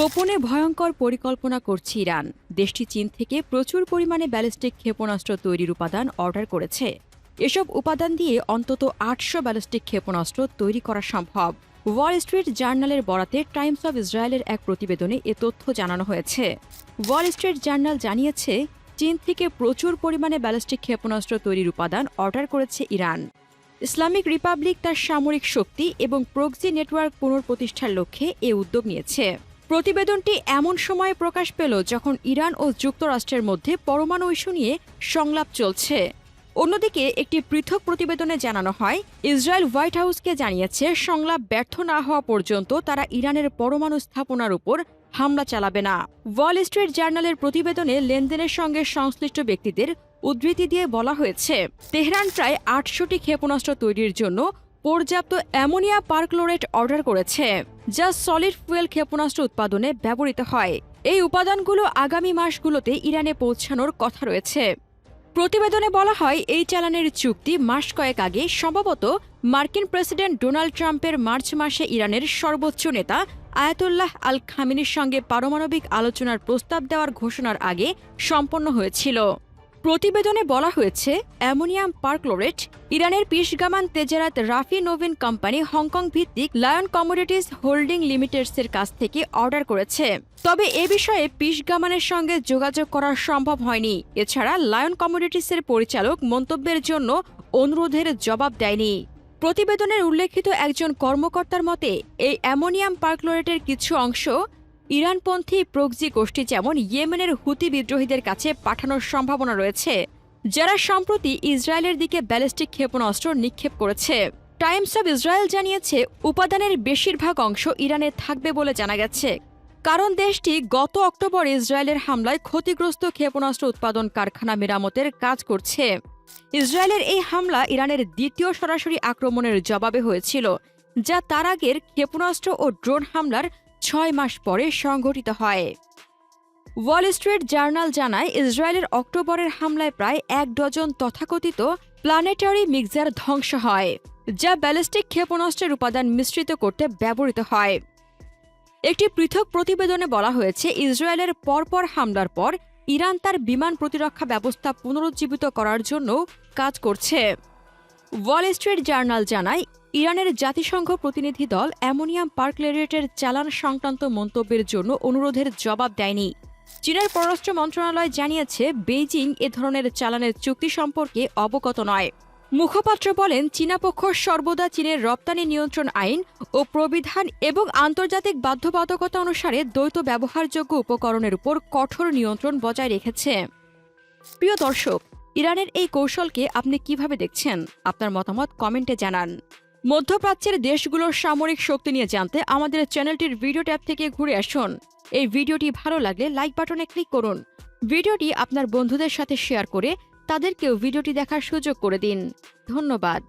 গোপনে ভয়ঙ্কর পরিকল্পনা করছে ইরান। দেশটি চীন থেকে প্রচুর পরিমাণে ব্যালিস্টিক ক্ষেপণাস্ত্র তৈরির উপাদান অর্ডার করেছে। এসব উপাদান দিয়ে অন্তত আটশো ব্যালিস্টিক ক্ষেপণাস্ত্র তৈরি করা সম্ভব। ওয়াল স্ট্রিট জার্নালের বরাতে টাইমস অব ইসরায়েলের এক প্রতিবেদনে এ তথ্য জানানো হয়েছে। ওয়াল স্ট্রিট জার্নাল জানিয়েছে, চীন থেকে প্রচুর পরিমাণে ব্যালিস্টিক ক্ষেপণাস্ত্র তৈরির উপাদান অর্ডার করেছে ইরান। ইসলামিক রিপাবলিক তার সামরিক শক্তি এবং প্রক্সি নেটওয়ার্ক পুনঃপ্রতিষ্ঠার লক্ষ্যে এ উদ্যোগ নিয়েছে। প্রতিবেদনটি এমন সময়ে প্রকাশ পেল যখন ইরান ও যুক্তরাষ্ট্রের মধ্যে পরমাণু ইস্যু নিয়ে সংলাপ চলছে। অন্যদিকে একটি পৃথক প্রতিবেদনে জানানো হয়, ইসরায়েল হোয়াইট হাউসকে জানিয়েছে, সংলাপ ব্যর্থ না হওয়া পর্যন্ত তারা ইরানের পরমাণু স্থাপনার উপর হামলা চালাবে না। ওয়াল স্ট্রিট জার্নালের প্রতিবেদনে লেনদেনের সঙ্গে সংশ্লিষ্ট ব্যক্তিদের উদ্ধৃতি দিয়ে বলা হয়েছে, তেহরান প্রায় আটশোটি ক্ষেপণাস্ত্র তৈরির জন্য পর্যাপ্ত অ্যামোনিয়া পারক্লোরেট অর্ডার করেছে, যা সলিড ফুয়েল ক্ষেপণাস্ত্র উৎপাদনে ব্যবহৃত হয়। এই উপাদানগুলো আগামী মাসগুলোতে ইরানে পৌঁছানোর কথা রয়েছে। প্রতিবেদনে বলা হয়, এই চালানের চুক্তি মাস কয়েক আগে সম্ভবত মার্কিন প্রেসিডেন্ট ডোনাল্ড ট্রাম্পের মার্চ মাসে ইরানের সর্বোচ্চ নেতা আয়াতুল্লাহ আল খামিনির সঙ্গে পারমাণবিক আলোচনার প্রস্তাব দেওয়ার ঘোষণার আগে সম্পন্ন হয়েছিল। প্রতিবেদনে বলা হয়েছে, অ্যামোনিয়াম পারক্লোরেট, ইরানের Pishgaman Tejarat Rafi Novin company Hong Kong ভিত্তিক লায়ন কমোডিটিস হোল্ডিং লিমিটেডসের কাছ থেকে অর্ডার করেছে। তবে এ বিষয়ে পিসগামানের সঙ্গে যোগাযোগ করা সম্ভব হয়নি। এছাড়া লায়ন কমোডিটিসের পরিচালক মন্তব্যের জন্য অনুরোধের জবাব দেয়নি। প্রতিবেদনের উল্লেখিত একজন কর্মকর্তার মতে, এই অ্যামোনিয়াম পারক্লোরেটের কিছু অংশ ইরানপন্থী প্রক্সি গোষ্ঠী যেমন ইয়েমেনের হুতি বিদ্রোহীদের কাছে পাঠানোর সম্ভাবনা রয়েছে, যারা সম্প্রতি ইসরায়েলের দিকে ব্যালিস্টিক ক্ষেপণাস্ত্র নিক্ষেপ করেছে। টাইমস অব ইসরায়েল জানিয়েছে, উপাদানের বেশিরভাগ অংশ ইরানে থাকবে বলে জানা গেছে। কারণ দেশটি গত অক্টোবর ইসরায়েলের হামলায় ক্ষতিগ্রস্ত ক্ষেপণাস্ত্র উৎপাদন কারখানা মেরামতের কাজ করছে। ইসরায়েলের এই হামলা ইরানের দ্বিতীয় সরাসরি আক্রমণের জবাবে হয়েছিল, যা তার আগের ক্ষেপণাস্ত্র ও ড্রোন হামলার ছয় মাস পরে সংঘটিত হয়। ওয়াল স্ট্রিট জার্নাল জানায়, ইসরায়েলের অক্টোবরের হামলায় প্রায় এক ডজন তথাকথিত প্ল্যানেটারি মিক্সার ধ্বংস হয়, যা ব্যালিস্টিক ক্ষেপণাস্ত্রের উপাদান মিশ্রিত করতে ব্যবহৃত হয়। একটি পৃথক প্রতিবেদনে বলা হয়েছে, ইসরায়েলের পরপর হামলার পর ইরান তার বিমান প্রতিরক্ষা ব্যবস্থা পুনরুজ্জীবিত করার জন্য কাজ করছে। ওয়াল স্ট্রিট জার্নাল জানায় ইরানের জাতিসংঘ প্রতিনিধি দল অ্যামোনিয়াম পার্কলেরেটের চালান সংক্রান্ত মন্তব্যের জন্য অনুরোধের জবাব দেয়নি। চীনের পররাষ্ট্র মন্ত্রণালয় জানিয়েছে, বেইজিং এ ধরনের চালানের চুক্তি সম্পর্কে অবগত নয়। মুখপাত্র বলেন, চীনা পক্ষ সর্বদা চীনের রপ্তানি নিয়ন্ত্রণ আইন ও প্রবিধান এবং আন্তর্জাতিক বাধ্যবাধকতা অনুসারে দ্বৈত ব্যবহারযোগ্য উপকরণের উপর কঠোর নিয়ন্ত্রণ বজায় রেখেছে। প্রিয় দর্শক, ইরানের এই কৌশলকে আপনি কীভাবে দেখছেন? আপনার মতামত কমেন্টে জানান। মধ্যপ্রাচ্যের দেশগুলোর সামরিক শক্তি নিয়ে জানতে আমাদের চ্যানেলটির ভিডিও ট্যাব থেকে ঘুরে আসুন। এই ভিডিওটি ভালো লাগলে লাইক বাটনে ক্লিক করুন। ভিডিওটি আপনার বন্ধুদের সাথে শেয়ার করে তাদেরকেও ভিডিওটি দেখার সুযোগ করে দিন। ধন্যবাদ।